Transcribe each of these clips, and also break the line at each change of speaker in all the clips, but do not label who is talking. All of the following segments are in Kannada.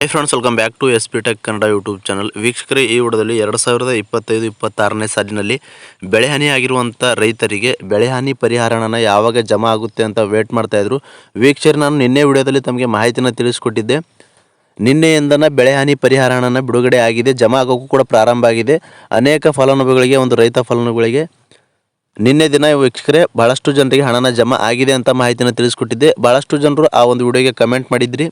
Hi friends welcome back to S P tech Kannada YouTube channel ವೀಕ್ಷಕರೇ, ಈ ವಿಡಿಯೋದಲ್ಲಿ ಎರಡು ಸಾವಿರದ ಇಪ್ಪತ್ತೈದು ಇಪ್ಪತ್ತಾರನೇ ಸಾಲಿನಲ್ಲಿ ಬೆಳೆಹಾನಿ ಆಗಿರುವಂಥ ರೈತರಿಗೆ ಬೆಳೆಹಾನಿ ಪರಿಹಾರನ ಯಾವಾಗ ಜಮಾ ಆಗುತ್ತೆ ಅಂತ ವೇಟ್ ಮಾಡ್ತಾಯಿದ್ರು ವೀಕ್ಷಕರು, ನಾನು ನಿನ್ನೆ ವಿಡಿಯೋದಲ್ಲಿ ತಮಗೆ ಮಾಹಿತಿನ ತಿಳಿಸ್ಕೊಟ್ಟಿದ್ದೆ. ನಿನ್ನೆಯಿಂದನ ಬೆಳೆಹಾನಿ ಪರಿಹಾರ ಹಣನ ಬಿಡುಗಡೆ ಆಗಿದೆ, ಜಮಾ ಆಗೋಕ್ಕೂ ಕೂಡ ಪ್ರಾರಂಭ ಆಗಿದೆ. ಅನೇಕ ಫಲಾನುಭವಿಗಳಿಗೆ, ಒಂದು ರೈತ ಫಲಾನುಭವಿಗಳಿಗೆ ನಿನ್ನೆ ದಿನ ವೀಕ್ಷಕರೇ ಭಾಳಷ್ಟು ಜನರಿಗೆ ಹಣನ ಜಮಾ ಆಗಿದೆ ಅಂತ ಮಾಹಿತಿನ ತಿಳಿಸ್ಕೊಟ್ಟಿದ್ದೆ. ಭಾಳಷ್ಟು ಜನರು ಆ ಒಂದು ವಿಡಿಯೋಗೆ ಕಮೆಂಟ್ ಮಾಡಿದ್ರಿ.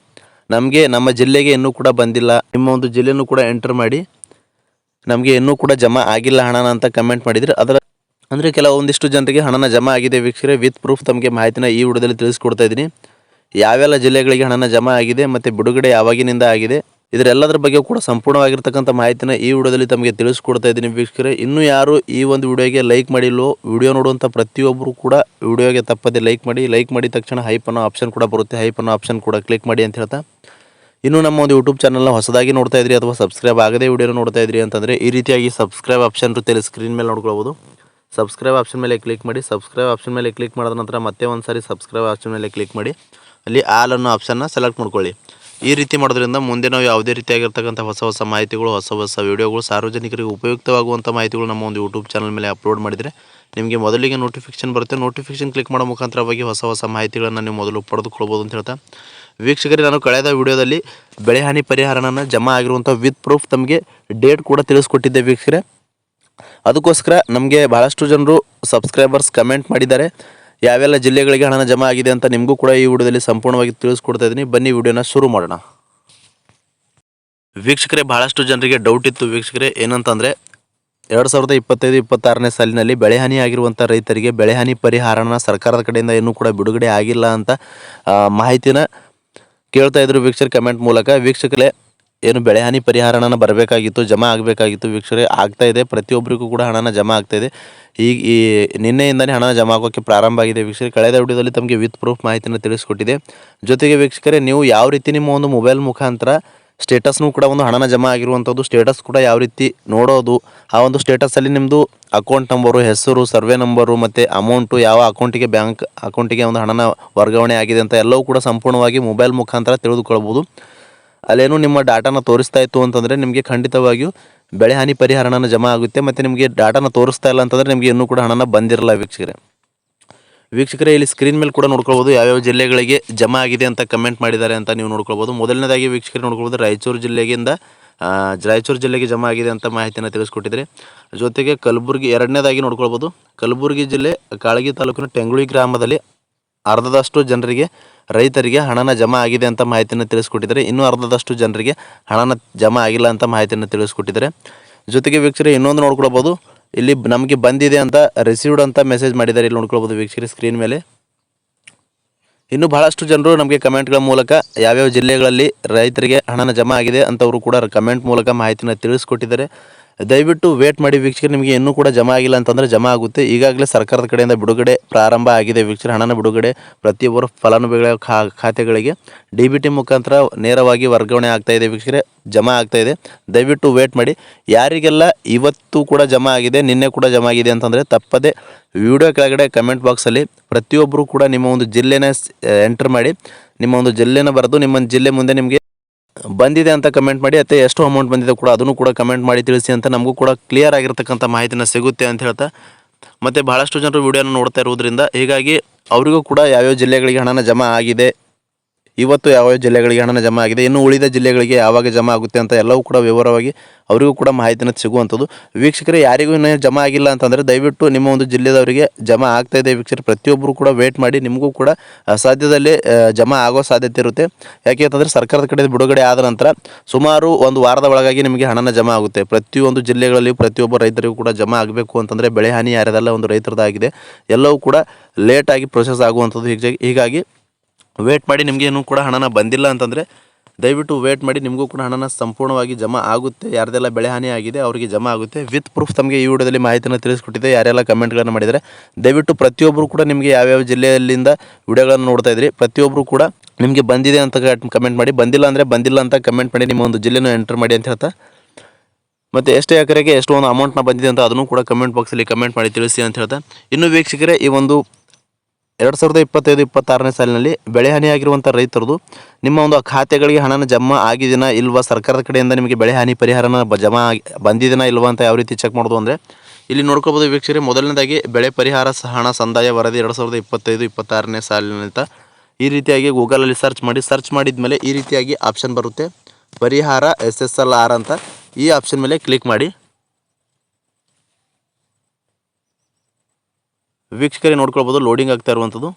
ನಮಗೆ ನಮ್ಮ ಜಿಲ್ಲೆಗೆ ಇನ್ನೂ ಕೂಡ ಬಂದಿಲ್ಲ. ನಿಮ್ಮ ಒಂದು ಜಿಲ್ಲೆನೂ ಕೂಡ ಎಂಟರ್ ಮಾಡಿ ನಮಗೆ ಇನ್ನೂ ಕೂಡ ಜಮಾ ಆಗಿಲ್ಲ ಹಣನ ಅಂತ ಕಮೆಂಟ್ ಮಾಡಿದ್ರು ಅದರ ಅಂದರೆ ಕೆಲವೊಂದಿಷ್ಟು ಜನರಿಗೆ ಹಣನ ಜಮಾ ಆಗಿದೆ ವೀಕ್ಷಕರೇ ವಿತ್ ಪ್ರೂಫ್ ತಮಗೆ ಮಾಹಿತಿನ ಈ ವಿಡಿಯೋದಲ್ಲಿ ತಿಳಿಸ್ಕೊಡ್ತಾ ಇದ್ದೀನಿ. ಯಾವೆಲ್ಲ ಜಿಲ್ಲೆಗಳಿಗೆ ಹಣನ ಜಮಾ ಆಗಿದೆ ಮತ್ತು ಬಿಡುಗಡೆ ಯಾವಾಗಿನಿಂದ ಆಗಿದೆ ಇದರೆಲ್ಲದರ ಬಗ್ಗೆ ಕೂಡ ಸಂಪೂರ್ಣವಾಗಿರ್ತಕ್ಕಂಥ ಮಾಹಿತಿನ ಈ ವಿಡಿಯೋದಲ್ಲಿ ತಮಗೆ ತಿಳಿಸ್ಕೊಡ್ತಾ ಇದ್ದೀನಿ ವೀಕ್ಷಕರೇ. ಇನ್ನು ಯಾರು ಈ ಒಂದು ವಿಡಿಯೋಗೆ ಲೈಕ್ ಮಾಡಿಲ್ಲೋ, ವಿಡಿಯೋ ನೋಡುವಂಥ ಪ್ರತಿಯೊಬ್ಬರು ಕೂಡ ವಿಡಿಯೋಗೆ ತಪ್ಪದೆ ಲೈಕ್ ಮಾಡಿ, ಲೈಕ್ ಮಾಡಿದ ತಕ್ಷಣ ಹೈಪ್ ಅನ್ನೋ ಆಪ್ಷನ್ ಕೂಡ ಬರುತ್ತೆ. ಹೈಪ್ ಅನ್ನೋ ಆಪ್ಷನ್ ಕೂಡ ಕ್ಲಿಕ್ ಮಾಡಿ ಅಂತ ಹೇಳ್ತಾ. ಇನ್ನು ನಮ್ಮ ಒಂದು ಯೂಟ್ಯೂಬ್ ಚಾನಲ್ನ ಹೊಸದಾಗಿ ನೋಡ್ತಾ ಇದ್ರಿ ಅಥವಾ ಸಬ್ಸ್ಕ್ರೈಬ್ ಆಗದೇ ವಿಡಿಯೋ ನೋಡ್ತಾ ಇದ್ರಿ ಅಂತಂದರೆ ಈ ರೀತಿಯಾಗಿ ಸಬ್ಸ್ಕ್ರೈಬ್ ಆಪ್ಷನ್ ಇರುತ್ತೆ ಸ್ಕ್ರೀನ್ ಮೇಲೆ ನೋಡ್ಕೊಳ್ಬೋದು. ಸಬ್ಸ್ಕ್ರೈಬ್ ಆಪ್ಷನ್ ಮೇಲೆ ಕ್ಲಿಕ್ ಮಾಡಿ, ಸಬ್ಸ್ಕ್ರೈಬ್ ಆಪ್ಷನ್ ಮೇಲೆ ಕ್ಲಿಕ್ ಮಾಡಿದ ನಂತರ ಮತ್ತೆ ಒಂದು ಸಾರಿ ಸಬ್ಸ್ಕ್ರೈಬ್ ಆಪ್ಷನ್ ಮೇಲೆ ಕ್ಲಿಕ್ ಮಾಡಿ, ಅಲ್ಲಿ ಆಲ್ ಅನ್ನೋ ಆಪ್ಷನ್ನ ಸೆಲೆಕ್ಟ್ ಮಾಡ್ಕೊಳ್ಳಿ. ಈ ರೀತಿ ಮಾಡೋದ್ರಿಂದ ಮುಂದೆ ನಾವು ಯಾವುದೇ ರೀತಿಯಾಗಿರ್ತಕ್ಕಂಥ ಹೊಸ ಹೊಸ ಮಾಹಿತಿಗಳು, ಹೊಸ ಹೊಸ ವೀಡಿಯೋಗಳು, ಸಾರ್ವಜನಿಕರಿಗೆ ಉಪಯುಕ್ತವಾಗುವಂಥ ಮಾಹಿತಿಗಳು ನಮ್ಮ ಒಂದು ಯೂಟ್ಯೂಬ್ ಚಾನಲ್ ಮೇಲೆ ಅಪ್ಲೋಡ್ ಮಾಡಿದರೆ ನಿಮಗೆ ಮೊದಲಿಗೆ ನೋಟಿಫಿಕೇಶನ್ ಬರುತ್ತೆ. ನೋಟಿಫಿಕೇಶನ್ ಕ್ಲಿಕ್ ಮಾಡೋ ಮುಖಾಂತರವಾಗಿ ಹೊಸ ಹೊಸ ಮಾಹಿತಿಗಳನ್ನು ನೀವು ಮೊದಲು ಪಡೆದುಕೊಳ್ಬೋದು ಅಂತ ಹೇಳ್ತಾ. ವೀಕ್ಷಕರಿಗೆ ನಾನು ಕಳೆದ ವಿಡಿಯೋದಲ್ಲಿ ಬೆಳೆಹಾನಿ ಪರಿಹಾರನ ಜಮಾ ಆಗಿರುವಂಥ ವಿತ್ ಪ್ರೂಫ್ ತಮಗೆ ಡೇಟ್ ಕೂಡ ತಿಳಿಸ್ಕೊಟ್ಟಿದ್ದೆ ವೀಕ್ಷಕರೇ. ಅದಕ್ಕೋಸ್ಕರ ನಮಗೆ ಭಾಳಷ್ಟು ಜನರು ಸಬ್ಸ್ಕ್ರೈಬರ್ಸ್ ಕಮೆಂಟ್ ಮಾಡಿದ್ದಾರೆ. ಯಾವೆಲ್ಲ ಜಿಲ್ಲೆಗಳಿಗೆ ಹಣನ ಜಮಾ ಆಗಿದೆ ಅಂತ ನಿಮಗೂ ಕೂಡ ಈ ವಿಡಿಯೋದಲ್ಲಿ ಸಂಪೂರ್ಣವಾಗಿ ತಿಳಿಸ್ಕೊಡ್ತಾ ಇದ್ದೀನಿ. ಬನ್ನಿ ವಿಡಿಯೋನ ಶುರು ಮಾಡೋಣ. ವೀಕ್ಷಕರೇ ಭಾಳಷ್ಟು ಜನರಿಗೆ ಡೌಟ್ ಇತ್ತು. ವೀಕ್ಷಕರೇ, ಏನಂತಂದರೆ, ಎರಡು ಸಾವಿರದ ಇಪ್ಪತ್ತೈದು, ಇಪ್ಪತ್ತಾರನೇ ಸಾಲಿನಲ್ಲಿ ಬೆಳೆಹಾನಿ ಆಗಿರುವಂಥ ರೈತರಿಗೆ ಬೆಳೆಹಾನಿ ಪರಿಹಾರನ ಸರ್ಕಾರದ ಕಡೆಯಿಂದ ಇನ್ನೂ ಕೂಡ ಬಿಡುಗಡೆ ಆಗಿಲ್ಲ ಅಂತ ಮಾಹಿತಿನ ಕೇಳ್ತಾ ಇದ್ರು ವೀಕ್ಷಕ ಕಮೆಂಟ್ ಮೂಲಕ. ವೀಕ್ಷಕರೇ ಏನು ಬೆಳೆಹಾನಿ ಹಣನ ಬರಬೇಕಾಗಿತ್ತು, ಜಮಾ ಆಗಬೇಕಾಗಿತ್ತು ವೀಕ್ಷಕರೇ ಆಗ್ತಾ ಇದೆ. ಪ್ರತಿಯೊಬ್ಬರಿಗೂ ಕೂಡ ಹಣನ ಜಮಾ ಆಗ್ತಾ ಇದೆ. ಈಗ ಈ ನಿನ್ನೆಯಿಂದಲೇ ಹಣ ಜಮಾ ಆಗೋಕ್ಕೆ ಪ್ರಾರಂಭ ಆಗಿದೆ ವೀಕ್ಷಕರೇ ಕಳೆದ ವಿಡಿಯೋದಲ್ಲಿ ತಮಗೆ ವಿತ್ ಪ್ರೂಫ್ ಮಾಹಿತಿಯನ್ನು ತಿಳಿಸ್ಕೊಟ್ಟಿದೆ. ಜೊತೆಗೆ ವೀಕ್ಷಕರೇ, ನೀವು ಯಾವ ರೀತಿ ನಿಮ್ಮ ಒಂದು ಮೊಬೈಲ್ ಮುಖಾಂತರ ಸ್ಟೇಟಸ್ನೂ ಕೂಡ ಒಂದು ಹಣನ ಜಮಾ ಆಗಿರುವಂಥದ್ದು, ಸ್ಟೇಟಸ್ ಕೂಡ ಯಾವ ರೀತಿ ನೋಡೋದು, ಆ ಒಂದು ಸ್ಟೇಟಸಲ್ಲಿ ನಿಮ್ಮದು ಅಕೌಂಟ್ ನಂಬರು, ಹೆಸರು, ಸರ್ವೆ ನಂಬರು, ಮತ್ತು ಅಮೌಂಟು, ಯಾವ ಅಕೌಂಟಿಗೆ ಬ್ಯಾಂಕ್ ಅಕೌಂಟಿಗೆ ಒಂದು ಹಣನ ವರ್ಗಾವಣೆ ಆಗಿದೆ ಅಂತ ಎಲ್ಲವೂ ಕೂಡ ಸಂಪೂರ್ಣವಾಗಿ ಮೊಬೈಲ್ ಮುಖಾಂತರ ತಿಳಿದುಕೊಳ್ಬೋದು. ಅಲ್ಲೇನು ನಿಮ್ಮ ಡಾಟಾನ ತೋರಿಸ್ತಾ ಇತ್ತು ಅಂತಂದರೆ ನಿಮಗೆ ಖಂಡಿತವಾಗಿಯೂ ಬೆಳೆ ಹಾನಿ ಪರಿಹಾರನ ಜಮಾ ಆಗುತ್ತೆ ಮತ್ತು ನಿಮಗೆ ಡಾಟಾನ ತೋರಿಸ್ತಾ ಇಲ್ಲ ಅಂತಂದರೆ ನಿಮಗೆ ಇನ್ನೂ ಕೂಡ ಹಣನ ಬಂದಿರಲ್ಲ ವೀಕ್ಷಕರೇ. ವೀಕ್ಷಕರೇ, ಇಲ್ಲಿ ಸ್ಕ್ರೀನ್ ಮೇಲೆ ಕೂಡ ನೋಡ್ಕೊಳ್ಬೋದು ಯಾವ್ಯಾವ ಜಿಲ್ಲೆಗಳಿಗೆ ಜಮಾ ಆಗಿದೆ ಅಂತ ಕಮೆಂಟ್ ಮಾಡಿದ್ದಾರೆ ಅಂತ ನೀವು ನೋಡ್ಕೊಳ್ಬೋದು. ಮೊದಲನೇದಾಗಿ ವೀಕ್ಷಕರು ನೋಡ್ಕೊಳ್ಬೋದು ರಾಯಚೂರು ಜಿಲ್ಲೆಗಿಂದ ರಾಯಚೂರು ಜಿಲ್ಲೆಗೆ ಜಮಾ ಆಗಿದೆ ಅಂತ ಮಾಹಿತಿಯನ್ನು ತಿಳಿಸ್ಕೊಟ್ಟಿದ್ರೆ. ಜೊತೆಗೆ ಕಲಬುರಗಿ ಎರಡನೇದಾಗಿ ನೋಡ್ಕೊಳ್ಬೋದು. ಕಲಬುರಗಿ ಜಿಲ್ಲೆ ಕಾಳಗಿ ತಾಲೂಕಿನ ಟೆಂಗುಳಿ ಗ್ರಾಮದಲ್ಲಿ ಅರ್ಧದಷ್ಟು ಜನರಿಗೆ ರೈತರಿಗೆ ಹಣನ ಜಮಾ ಆಗಿದೆ ಅಂತ ಮಾಹಿತಿಯನ್ನು ತಿಳಿಸ್ಕೊಟ್ಟಿದ್ದಾರೆ. ಇನ್ನೂ ಅರ್ಧದಷ್ಟು ಜನರಿಗೆ ಹಣನ ಜಮಾ ಆಗಿಲ್ಲ ಅಂತ ಮಾಹಿತಿಯನ್ನು ತಿಳಿಸ್ಕೊಟ್ಟಿದ್ದಾರೆ. ಜೊತೆಗೆ ವೀಕ್ಷಕರೇ, ಇನ್ನೊಂದು ನೋಡ್ಕೊಳ್ಬೋದು. ಇಲ್ಲಿ ನಮಗೆ ಬಂದಿದೆ ಅಂತ ರಿಸೀವ್ಡ್ ಅಂತ ಮೆಸೇಜ್ ಮಾಡಿದ್ದಾರೆ. ಇಲ್ಲಿ ನೋಡ್ಕೊಳ್ಬೋದು ವೀಕ್ಷಕರೇ ಸ್ಕ್ರೀನ್ ಮೇಲೆ. ಇನ್ನು ಬಹಳಷ್ಟು ಜನರು ನಮಗೆ ಕಮೆಂಟ್ಗಳ ಮೂಲಕ ಯಾವ್ಯಾವ ಜಿಲ್ಲೆಗಳಲ್ಲಿ ರೈತರಿಗೆ ಹಣನ ಜಮಾ ಆಗಿದೆ ಅಂತವರು ಕೂಡ ಕಮೆಂಟ್ ಮೂಲಕ ಮಾಹಿತಿನ ತಿಳಿಸ್ಕೊಟ್ಟಿದ್ದಾರೆ. ದಯವಿಟ್ಟು ವೇಟ್ ಮಾಡಿ ವೀಕ್ಷಕರು, ನಿಮಗೆ ಇನ್ನೂ ಕೂಡ ಜಮಾ ಆಗಿಲ್ಲ ಅಂತಂದರೆ ಜಮಾ ಆಗುತ್ತೆ. ಈಗಾಗಲೇ ಸರ್ಕಾರದ ಕಡೆಯಿಂದ ಬಿಡುಗಡೆ ಪ್ರಾರಂಭ ಆಗಿದೆ ವೀಕ್ಷಕರು, ಹಣನ ಬಿಡುಗಡೆ ಪ್ರತಿಯೊಬ್ಬರು ಫಲಾನುಭವಿಗಳ ಖಾತೆಗಳಿಗೆ. ಡಿ ಬಿ ಟಿ ಮುಖಾಂತರ ನೇರವಾಗಿ ವರ್ಗಾವಣೆ ಆಗ್ತಾ ಇದೆ ವೀಕ್ಷಕರೇ, ಜಮಾ ಆಗ್ತಾ ಇದೆ. ದಯವಿಟ್ಟು ವೇಟ್ ಮಾಡಿ. ಯಾರಿಗೆಲ್ಲ ಇವತ್ತು ಕೂಡ ಜಮಾ ಆಗಿದೆ, ನಿನ್ನೆ ಕೂಡ ಜಮಾ ಆಗಿದೆ ಅಂತಂದರೆ ತಪ್ಪದೆ ವಿಡಿಯೋ ಕೆಳಗಡೆ ಕಮೆಂಟ್ ಬಾಕ್ಸಲ್ಲಿ ಪ್ರತಿಯೊಬ್ಬರು ಕೂಡ ನಿಮ್ಮ ಒಂದು ಜಿಲ್ಲೆನ ಎಂಟರ್ ಮಾಡಿ. ನಿಮ್ಮ ಒಂದು ಜಿಲ್ಲೆನ ಬರೆದು, ನಿಮ್ಮ ಜಿಲ್ಲೆ ಮುಂದೆ ನಿಮಗೆ ಬಂದಿದೆ ಅಂತ ಕಮೆಂಟ್ ಮಾಡಿ ಅಥವಾ ಎಷ್ಟು ಅಮೌಂಟ್ ಬಂದಿದೆ ಕೂಡ, ಅದನ್ನು ಕೂಡ ಕಮೆಂಟ್ ಮಾಡಿ ತಿಳಿಸಿ ಅಂತ ನಮಗೂ ಕೂಡ ಕ್ಲಿಯರ್ ಆಗಿರ್ತಕ್ಕಂಥ ಮಾಹಿತಿನ ಸಿಗುತ್ತೆ ಅಂತ ಹೇಳ್ತಾ. ಮತ್ತು ಭಾಳಷ್ಟು ಜನರು ವಿಡಿಯೋನ ನೋಡ್ತಾ ಇರೋದ್ರಿಂದ ಹೀಗಾಗಿ ಅವರಿಗೂ ಕೂಡ ಯಾವ್ಯಾವ ಜಿಲ್ಲೆಗಳಿಗೆ ಹಣನ ಜಮಾ ಆಗಿದೆ ಇವತ್ತು ಯಾವ ಯಾವ ಜಿಲ್ಲೆಗಳಿಗೆ ಹಣನ ಜಮಾ ಆಗಿದೆ, ಇನ್ನು ಉಳಿದ ಜಿಲ್ಲೆಗಳಿಗೆ ಯಾವಾಗ ಜಮಾ ಆಗುತ್ತೆ ಅಂತ ಎಲ್ಲವೂ ಕೂಡ ವಿವರವಾಗಿ ಅವರಿಗೂ ಕೂಡ ಮಾಹಿತಿನ ಸಿಗುವಂಥದ್ದು. ವೀಕ್ಷಕರೇ, ಯಾರಿಗೂ ಇನ್ನೂ ಜಮಾ ಆಗಿಲ್ಲ ಅಂತಂದರೆ ದಯವಿಟ್ಟು ನಿಮ್ಮ ಒಂದು ಜಿಲ್ಲೆದವರಿಗೆ ಜಮಾ ಆಗ್ತಾ ಇದೆ ವೀಕ್ಷಕರು. ಪ್ರತಿಯೊಬ್ಬರು ಕೂಡ ವೇಟ್ ಮಾಡಿ ನಿಮಗೂ ಕೂಡ ಸಾಧ್ಯದಲ್ಲಿ ಜಮಾ ಆಗೋ ಸಾಧ್ಯತೆ ಇರುತ್ತೆ. ಯಾಕೆ ಅಂತಂದರೆ ಸರ್ಕಾರದ ಕಡೆ ಬಿಡುಗಡೆ ಆದ ನಂತರ ಸುಮಾರು ಒಂದು ವಾರದ ಒಳಗಾಗಿ ನಿಮಗೆ ಹಣನ ಜಮಾ ಆಗುತ್ತೆ. ಪ್ರತಿಯೊಂದು ಜಿಲ್ಲೆಗಳಲ್ಲಿ ಪ್ರತಿಯೊಬ್ಬ ರೈತರಿಗೂ ಕೂಡ ಜಮಾ ಆಗಬೇಕು ಅಂತಂದರೆ ಬೆಳೆ ಹಾನಿ ಯಾರ್ಯಾರೆಲ್ಲ ಒಂದು ರೈತರದಾಗಿದೆ, ಎಲ್ಲವೂ ಕೂಡ ಲೇಟಾಗಿ ಪ್ರೊಸೆಸ್ ಆಗುವಂಥದ್ದು. ಹೀಗಾಗಿ ವೇಟ್ ಮಾಡಿ ನಿಮಗೇನು ಕೂಡ ಹಣನ ಬಂದಿಲ್ಲ ಅಂತಂದರೆ ದಯವಿಟ್ಟು ವೇಟ್ ಮಾಡಿ ನಿಮಗೂ ಕೂಡ ಹಣನ ಸಂಪೂರ್ಣವಾಗಿ ಜಮಾ ಆಗುತ್ತೆ. ಯಾರ್ದೆಲ್ಲ ಬೆಳೆ ಹಾನಿ ಆಗಿದೆ ಅವರಿಗೆ ಜಮಾ ಆಗುತ್ತೆ. ವಿತ್ ಪ್ರೂಫ್ ತಮಗೆ ಈ ವಿಡಿಯೋದಲ್ಲಿ ಮಾಹಿತಿಯನ್ನು ತಿಳಿಸ್ಕೊಟ್ಟಿದೆ ಯಾರೆಲ್ಲ ಕಮೆಂಟ್ಗಳನ್ನು ಮಾಡಿದರೆ, ದಯವಿಟ್ಟು ಪ್ರತಿಯೊಬ್ಬರು ಕೂಡ ನಿಮಗೆ ಯಾವ್ಯಾವ ಜಿಲ್ಲೆಯಲ್ಲಿಂದ ವಿಡಿಯೋಗಳನ್ನು ನೋಡ್ತಾ ಇದ್ರಿ ಪ್ರತಿಯೊಬ್ಬರು ಕೂಡ ನಿಮಗೆ ಬಂದಿದೆ ಅಂತ ಕಮೆಂಟ್ ಮಾಡಿ. ಬಂದಿಲ್ಲ ಅಂದರೆ ಬಂದಿಲ್ಲ ಅಂತ ಕಮೆಂಟ್ ಮಾಡಿ, ನಿಮ್ಮ ಒಂದು ಜಿಲ್ಲೆನೂ ಎಂಟರ್ ಮಾಡಿ ಅಂತ ಹೇಳ್ತಾ. ಮತ್ತು ಎಷ್ಟು ಎಕರೆಗೆ ಎಷ್ಟು ಒಂದು ಅಮೌಂಟ್ನ ಬಂದಿದೆ ಅಂತ ಅದನ್ನು ಕೂಡ ಕಮೆಂಟ್ ಬಾಕ್ಸಲ್ಲಿ ಕಮೆಂಟ್ ಮಾಡಿ ತಿಳಿಸಿ ಅಂತ ಹೇಳ್ತಾ. ಇನ್ನು ವೀಕ್ಷಕರೇ, ಈ ಒಂದು ಎರಡು ಸಾವಿರದ ಇಪ್ಪತ್ತೈದು, ಇಪ್ಪತ್ತಾರನೇ ಸಾಲಿನಲ್ಲಿ ಬೆಳೆ ಹಾನಿಯಾಗಿರುವಂಥ ರೈತರದು ನಿಮ್ಮ ಒಂದು ಖಾತೆಗಳಿಗೆ ಹಣನ ಜಮಾ ಆಗಿದೆಯಾ ಇಲ್ವಾ? ಸರ್ಕಾರದ ಕಡೆಯಿಂದ ನಿಮಗೆ ಬೆಳೆ ಹಾನಿ ಪರಿಹಾರನ ಜಮಾ ಆಗಿ ಬಂದಿದೆನಾ ಇಲ್ವಾ ಅಂತ ಯಾವ ರೀತಿ ಚೆಕ್ ಮಾಡೋದು ಅಂದರೆ ಇಲ್ಲಿ ನೋಡ್ಕೋಬೋದು ವೀಕ್ಷಕರೇ, ಮೊದಲನೇದಾಗಿ ಬೆಳೆ ಪರಿಹಾರ ಹಣ ಸಂದಾಯ ವರದಿ ಎರಡು ಸಾವಿರದ ಇಪ್ಪತ್ತೈದು, ಇಪ್ಪತ್ತಾರನೇ ಸಾಲಿನಂತ ಈ ರೀತಿಯಾಗಿ ಗೂಗಲಲ್ಲಿ ಸರ್ಚ್ ಮಾಡಿ ಸರ್ಚ್ ಮಾಡಿದ ಮೇಲೆ ಈ ರೀತಿಯಾಗಿ ಆಪ್ಷನ್ ಬರುತ್ತೆ. ಪರಿಹಾರ ಎಸ್ ಎಸ್ ಎಲ್ ಆರ್ ಅಂತ ಈ ಆಪ್ಷನ್ ಮೇಲೆ ಕ್ಲಿಕ್ ಮಾಡಿ. ವೀಕ್ಷಕರೇ ನೋಡ್ಕೊಳ್ಬೋದು ಲೋಡಿಂಗ್ ಆಗ್ತಾ ಇರುವಂಥದ್ದು.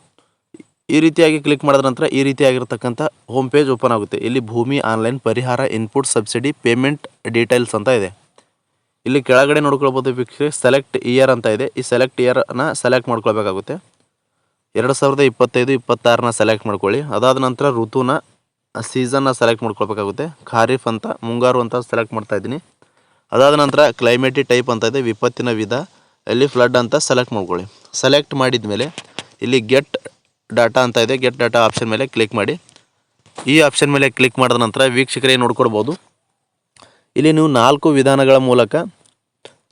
ಈ ರೀತಿಯಾಗಿ ಕ್ಲಿಕ್ ಮಾಡಿದ ನಂತರ ಈ ರೀತಿಯಾಗಿರ್ತಕ್ಕಂಥ ಹೋಮ್ ಪೇಜ್ ಓಪನ್ ಆಗುತ್ತೆ. ಇಲ್ಲಿ ಭೂಮಿ ಆನ್ಲೈನ್ ಪರಿಹಾರ ಇನ್ಪುಟ್ ಸಬ್ಸಿಡಿ ಪೇಮೆಂಟ್ ಡೀಟೇಲ್ಸ್ ಅಂತ ಇದೆ. ಇಲ್ಲಿ ಕೆಳಗಡೆ ನೋಡ್ಕೊಳ್ಬೋದು ವೀಕ್ಷಕರಿಗೆ ಸೆಲೆಕ್ಟ್ ಇಯರ್ ಅಂತ ಇದೆ. ಈ ಸೆಲೆಕ್ಟ್ ಇಯರ್ನ ಸೆಲೆಕ್ಟ್ ಮಾಡ್ಕೊಳ್ಬೇಕಾಗುತ್ತೆ. ಎರಡು ಸಾವಿರದ ಇಪ್ಪತ್ತೈದು, ಇಪ್ಪತ್ತಾರನ್ನ ಸೆಲೆಕ್ಟ್ ಮಾಡ್ಕೊಳ್ಳಿ. ಅದಾದ ನಂತರ ಋತುನ ಸೀಸನ್ನ ಸೆಲೆಕ್ಟ್ ಮಾಡ್ಕೊಳ್ಬೇಕಾಗುತ್ತೆ. ಖಾರಿಫ್ ಅಂತ, ಮುಂಗಾರು ಅಂತ ಸೆಲೆಕ್ಟ್ ಮಾಡ್ತಾ ಇದ್ದೀನಿ. ಅದಾದ ನಂತರ ಕ್ಲೈಮೇಟಿ ಟೈಪ್ ಅಂತ ಇದೆ, ವಿಪತ್ತಿನ ವಿಧ. ಇಲ್ಲಿ ಫ್ಲಡ್ ಅಂತ ಸೆಲೆಕ್ಟ್ ಮಾಡ್ಕೊಳ್ಳಿ. ಸೆಲೆಕ್ಟ್ ಮಾಡಿದ ಮೇಲೆ ಇಲ್ಲಿ ಗೆಟ್ ಡಾಟಾ ಅಂತ ಇದೆ. ಗೆಟ್ ಡಾಟಾ ಆಪ್ಷನ್ ಮೇಲೆ ಕ್ಲಿಕ್ ಮಾಡಿ. ಈ ಆಪ್ಷನ್ ಮೇಲೆ ಕ್ಲಿಕ್ ಮಾಡಿದ ನಂತರ ವೀಕ್ಷಕರೇ ನೋಡ್ಕೊಡ್ಬೋದು. ಇಲ್ಲಿ ನೀವು ನಾಲ್ಕು ವಿಧಾನಗಳ ಮೂಲಕ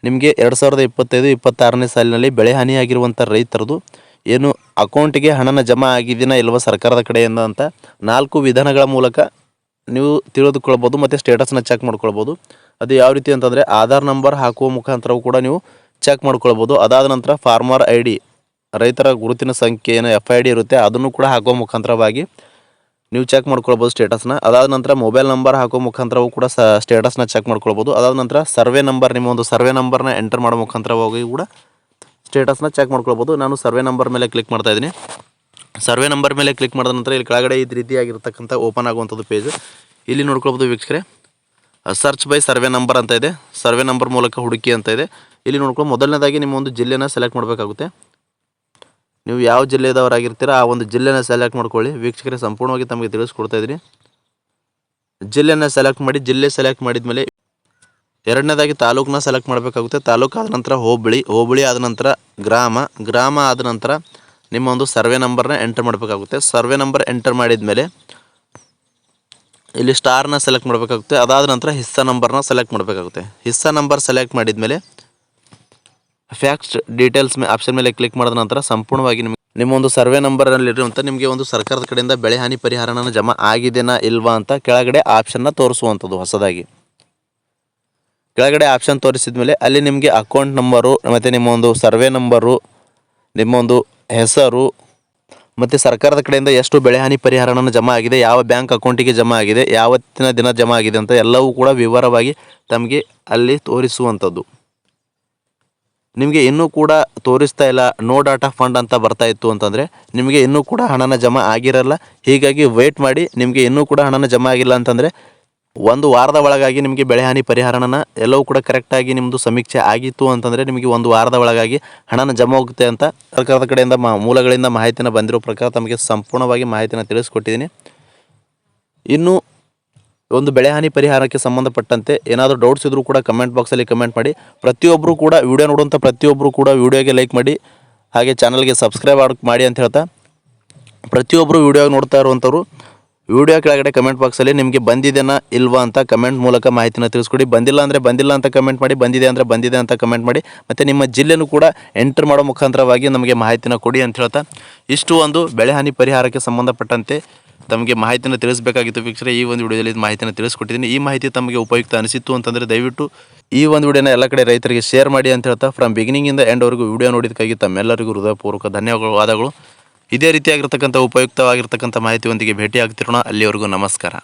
ನಿಮಗೆ ಎರಡು ಸಾವಿರದ ಇಪ್ಪತ್ತೈದು, ಇಪ್ಪತ್ತಾರನೇ ಸಾಲಿನಲ್ಲಿ ಬೆಳೆ ಹಾನಿಯಾಗಿರುವಂಥ ರೈತರದು ಏನು ಅಕೌಂಟಿಗೆ ಹಣನ ಜಮಾ ಆಗಿದೆಯಾ ಇಲ್ವ ಸರ್ಕಾರದ ಕಡೆಯಿಂದ ಅಂತ ನಾಲ್ಕು ವಿಧಾನಗಳ ಮೂಲಕ ನೀವು ತಿಳಿದುಕೊಳ್ಬೋದು ಮತ್ತು ಸ್ಟೇಟಸ್ನ ಚೆಕ್ ಮಾಡ್ಕೊಳ್ಬೋದು. ಅದು ಯಾವ ರೀತಿ ಅಂತಂದರೆ ಆಧಾರ್ ನಂಬರ್ ಹಾಕುವ ಮುಖಾಂತರವೂ ಕೂಡ ನೀವು ಚೆಕ್ ಮಾಡ್ಕೊಳ್ಬೋದು. ಅದಾದ ನಂತರ ಫಾರ್ಮರ್ ಐ ಡಿ ರೈತರ ಗುರುತಿನ ಸಂಖ್ಯೆ ಏನು ಎಫ್ ಐ ಡಿ ಇರುತ್ತೆ, ಅದನ್ನು ಕೂಡ ಹಾಕುವ ಮುಖಾಂತರವಾಗಿ ನೀವು ಚೆಕ್ ಮಾಡ್ಕೊಳ್ಬೋದು ಸ್ಟೇಟಸ್ನ ಅದಾದ ನಂತರ ಮೊಬೈಲ್ ನಂಬರ್ ಹಾಕೋ ಮುಖಾಂತರವೂ ಕೂಡ ಸ ಸ್ಟೇಟಸ್ನ ಚೆಕ್ ಮಾಡ್ಕೊಳ್ಬೋದು. ಅದಾದ ನಂತರ ಸರ್ವೆ ನಂಬರ್ ನಿಮ್ಮ ಒಂದು ಸರ್ವೆ ನಂಬರ್ನ ಎಂಟರ್ ಮಾಡೋ ಮುಖಾಂತರವಾಗಿ ಕೂಡ ಸ್ಟೇಟಸ್ನ ಚೆಕ್ ಮಾಡ್ಕೊಳ್ಬೋದು. ನಾನು ಸರ್ವೆ ನಂಬರ್ ಮೇಲೆ ಕ್ಲಿಕ್ ಮಾಡ್ತಾ ಇದ್ದೀನಿ. ಸರ್ವೆ ನಂಬರ್ ಮೇಲೆ ಕ್ಲಿಕ್ ಮಾಡಿದ ನಂತರ ಇಲ್ಲಿ ಕೆಳಗಡೆ ಇದು ರೀತಿಯಾಗಿರ್ತಕ್ಕಂಥ ಓಪನ್ ಆಗುವಂಥದ್ದು ಪೇಜ್ ಇಲ್ಲಿ ನೋಡ್ಕೊಳ್ಬೋದು ವೀಕ್ಷಕರೇ. ಸರ್ಚ್ ಬೈ ಸರ್ವೆ ನಂಬರ್ ಅಂತ ಇದೆ. ಸರ್ವೆ ನಂಬರ್ ಮೂಲಕ ಹುಡುಕಿ ಅಂತ ಇದೆ. ಇಲ್ಲಿ ನೋಡ್ಕೊಂಡು ಮೊದಲನೇದಾಗಿ ನಿಮ್ಮ ಒಂದು ಜಿಲ್ಲೆನ ಸೆಲೆಕ್ಟ್ ಮಾಡಬೇಕಾಗುತ್ತೆ. ನೀವು ಯಾವ ಜಿಲ್ಲೆದವರಾಗಿರ್ತೀರ ಆ ಒಂದು ಜಿಲ್ಲೆನ ಸೆಲೆಕ್ಟ್ ಮಾಡ್ಕೊಳ್ಳಿ. ವೀಕ್ಷಕರೇ, ಸಂಪೂರ್ಣವಾಗಿ ತಮಗೆ ತಿಳಿಸ್ಕೊಡ್ತಾ ಇದ್ದೀನಿ. ಜಿಲ್ಲೆನ ಸೆಲೆಕ್ಟ್ ಮಾಡಿ, ಜಿಲ್ಲೆ ಸೆಲೆಕ್ಟ್ ಮಾಡಿದ ಮೇಲೆ ಎರಡನೇದಾಗಿ ತಾಲೂಕನ್ನ ಸೆಲೆಕ್ಟ್ ಮಾಡಬೇಕಾಗುತ್ತೆ. ತಾಲೂಕು ಆದ ನಂತರ ಹೋಬಳಿ ಹೋಬಳಿ ಆದ ನಂತರ ಗ್ರಾಮ ಗ್ರಾಮ ಆದ ನಂತರ ನಿಮ್ಮ ಒಂದು ಸರ್ವೆ ನಂಬರ್ನ ಎಂಟರ್ ಮಾಡಬೇಕಾಗುತ್ತೆ. ಸರ್ವೆ ನಂಬರ್ ಎಂಟರ್ ಮಾಡಿದ ಮೇಲೆ ಇಲ್ಲಿ ಸ್ಟಾರ್ನ ಸೆಲೆಕ್ಟ್ ಮಾಡಬೇಕಾಗುತ್ತೆ. ಅದಾದ ನಂತರ ಹಿಸ್ಸಾ ನಂಬರ್ನ ಸೆಲೆಕ್ಟ್ ಮಾಡಬೇಕಾಗುತ್ತೆ. ಹಿಸ್ಸಾ ನಂಬರ್ ಸೆಲೆಕ್ಟ್ ಮಾಡಿದ ಮೇಲೆ ಫ್ಯಾಕ್ಸ್ ಡೀಟೇಲ್ಸ್ ಮೇ ಆಪ್ಷನ್ ಮೇಲೆ ಕ್ಲಿಕ್ ಮಾಡಿದ ನಂತರ ಸಂಪೂರ್ಣವಾಗಿ ನಿಮಗೆ ನಿಮ್ಮ ಒಂದು ಸರ್ವೆ ಇರುವಂತ ನಿಮಗೆ ಒಂದು ಸರ್ಕಾರದ ಕಡೆಯಿಂದ ಬೆಳೆ ಹಾನಿ ಪರಿಹಾರನ ಜಮಾ ಆಗಿದೆನಾ ಇಲ್ವಾ ಅಂತ ಕೆಳಗಡೆ ಆಪ್ಷನ್ನ ತೋರಿಸುವಂಥದ್ದು ಹೊಸದಾಗಿ. ಕೆಳಗಡೆ ಆಪ್ಷನ್ ತೋರಿಸಿದ ಮೇಲೆ ಅಲ್ಲಿ ನಿಮಗೆ ಅಕೌಂಟ್ ನಂಬರು ಮತ್ತು ನಿಮ್ಮ ಒಂದು ಸರ್ವೆ ನಂಬರು ನಿಮ್ಮ ಒಂದು ಹೆಸರು, ಮತ್ತು ಸರ್ಕಾರದ ಕಡೆಯಿಂದ ಎಷ್ಟು ಬೆಳೆ ಹಾನಿ ಪರಿಹಾರನ ಜಮಾ ಆಗಿದೆ, ಯಾವ ಬ್ಯಾಂಕ್ ಅಕೌಂಟಿಗೆ ಜಮಾ ಆಗಿದೆ, ಯಾವತ್ತಿನ ದಿನ ಜಮಾ ಆಗಿದೆ ಅಂತ ಎಲ್ಲವೂ ಕೂಡ ವಿವರವಾಗಿ ತಮಗೆ ಅಲ್ಲಿ ತೋರಿಸುವಂಥದ್ದು. ನಿಮಗೆ ಇನ್ನೂ ಕೂಡ ತೋರಿಸ್ತಾ ಇಲ್ಲ ನೋ ಡಾಟಾ ಫಂಡ್ ಅಂತ ಬರ್ತಾ ಇತ್ತು ಅಂತಂದರೆ ನಿಮಗೆ ಇನ್ನೂ ಕೂಡ ಹಣನ ಜಮಾ ಆಗಿರಲ್ಲ. ಹೀಗಾಗಿ ವೆಯ್ಟ್ ಮಾಡಿ, ನಿಮಗೆ ಇನ್ನೂ ಕೂಡ ಹಣನ ಜಮಾ ಆಗಿಲ್ಲ ಅಂತಂದರೆ ಒಂದು ವಾರದ ಒಳಗಾಗಿ ನಿಮಗೆ ಬೆಳೆ ಹಾನಿ ಪರಿಹಾರನ ಎಲ್ಲವೂ ಕೂಡ ಕರೆಕ್ಟಾಗಿ ನಿಮ್ಮದು ಸಮೀಕ್ಷೆ ಆಗಿತ್ತು ಅಂತಂದರೆ ನಿಮಗೆ ಒಂದು ವಾರದ ಒಳಗಾಗಿ ಹಣನ ಜಮಾ ಹೋಗುತ್ತೆ ಅಂತ ಸರ್ಕಾರದ ಕಡೆಯಿಂದ ಮಾ, ಮೂಲಗಳಿಂದ ಮಾಹಿತಿನ ಬಂದಿರೋ ಪ್ರಕಾರ ತಮಗೆ ಸಂಪೂರ್ಣವಾಗಿ ಮಾಹಿತಿನ ತಿಳಿಸ್ಕೊಟ್ಟಿದ್ದೀನಿ. ಇನ್ನು ಒಂದು ಬೆಳೆ ಹಾನಿ ಪರಿಹಾರಕ್ಕೆ ಸಂಬಂಧಪಟ್ಟಂತೆ ಏನಾದರೂ ಡೌಟ್ಸ್ ಇದ್ದರೂ ಕೂಡ ಕಮೆಂಟ್ ಬಾಕ್ಸಲ್ಲಿ ಕಮೆಂಟ್ ಮಾಡಿ. ಪ್ರತಿಯೊಬ್ಬರು ಕೂಡ ವಿಡಿಯೋ ನೋಡುವಂಥ ಪ್ರತಿಯೊಬ್ಬರು ಕೂಡ ವಿಡಿಯೋಗೆ ಲೈಕ್ ಮಾಡಿ. ಹಾಗೆ ಚಾನಲ್ಗೆ ಸಬ್ಸ್ಕ್ರೈಬ್ ಮಾಡಿ ಅಂತ ಹೇಳ್ತಾ. ಪ್ರತಿಯೊಬ್ಬರು ವಿಡಿಯೋ ನೋಡ್ತಾ ಇರುವಂಥವ್ರು ವಿಡಿಯೋ ಕೆಳಗಡೆ ಕಮೆಂಟ್ ಬಾಕ್ಸಲ್ಲಿ ನಿಮಗೆ ಬಂದಿದೆಯಾ ಇಲ್ವಾ ಅಂತ ಕಮೆಂಟ್ ಮೂಲಕ ಮಾಹಿತಿನ ತಿಳಿಸ್ಕೊಡಿ. ಬಂದಿಲ್ಲ ಅಂದರೆ ಬಂದಿಲ್ಲ ಅಂತ ಕಮೆಂಟ್ ಮಾಡಿ, ಬಂದಿದೆ ಅಂದರೆ ಬಂದಿದೆ ಅಂತ ಕಮೆಂಟ್ ಮಾಡಿ. ಮತ್ತು ನಿಮ್ಮ ಜಿಲ್ಲೆನೂ ಕೂಡ ಎಂಟರ್ ಮಾಡೋ ಮುಖಾಂತರವಾಗಿ ನಮಗೆ ಮಾಹಿತಿನ ಕೊಡಿ ಅಂತ ಹೇಳ್ತಾ. ಇಷ್ಟು ಒಂದು ಬೆಳೆ ಹಾನಿ ಪರಿಹಾರಕ್ಕೆ ಸಂಬಂಧಪಟ್ಟಂತೆ ತಮಗೆ ಮಾಹಿತಿಯನ್ನು ತಿಳಿಸಬೇಕಾಗಿತ್ತು ವೀಕ್ಷಕರೇ, ಈ ಒಂದು ವಿಡಿಯೋದಲ್ಲಿ ಮಾಹಿತಿನ ತಿಳಿಸ್ಕೊಟ್ಟಿದ್ದೀನಿ. ಈ ಮಾಹಿತಿ ತಮಗೆ ಉಪಯುಕ್ತ ಅನಿಸಿತ್ತು ಅಂತಂದರೆ ದಯವಿಟ್ಟು ಈ ಒಂದು ವಿಡಿಯೋನ ಎಲ್ಲ ಕಡೆ ರೈತರಿಗೆ ಶೇರ್ ಮಾಡಿ ಅಂತ ಹೇಳ್ತಾ ಫ್ರಮ್ ಬಿಗಿನಿಂಗಿಂದ ಎಂಡ್ವರೆಗೂ ವಿಡಿಯೋ ನೋಡಿದ್ದಕ್ಕಾಗಿ ತಮ್ಮೆಲ್ಲರಿಗೂ ಹೃದಯಪೂರ್ವಕ ಧನ್ಯವಾದಗಳು ಇದೇ ರೀತಿಯಾಗಿರ್ತಕ್ಕಂಥ ಉಪಯುಕ್ತವಾಗಿರ್ತಕ್ಕಂಥ ಮಾಹಿತಿಯೊಂದಿಗೆ ಭೇಟಿ ಆಗ್ತಿರೋಣ ಅಲ್ಲಿವರೆಗೂ ನಮಸ್ಕಾರ.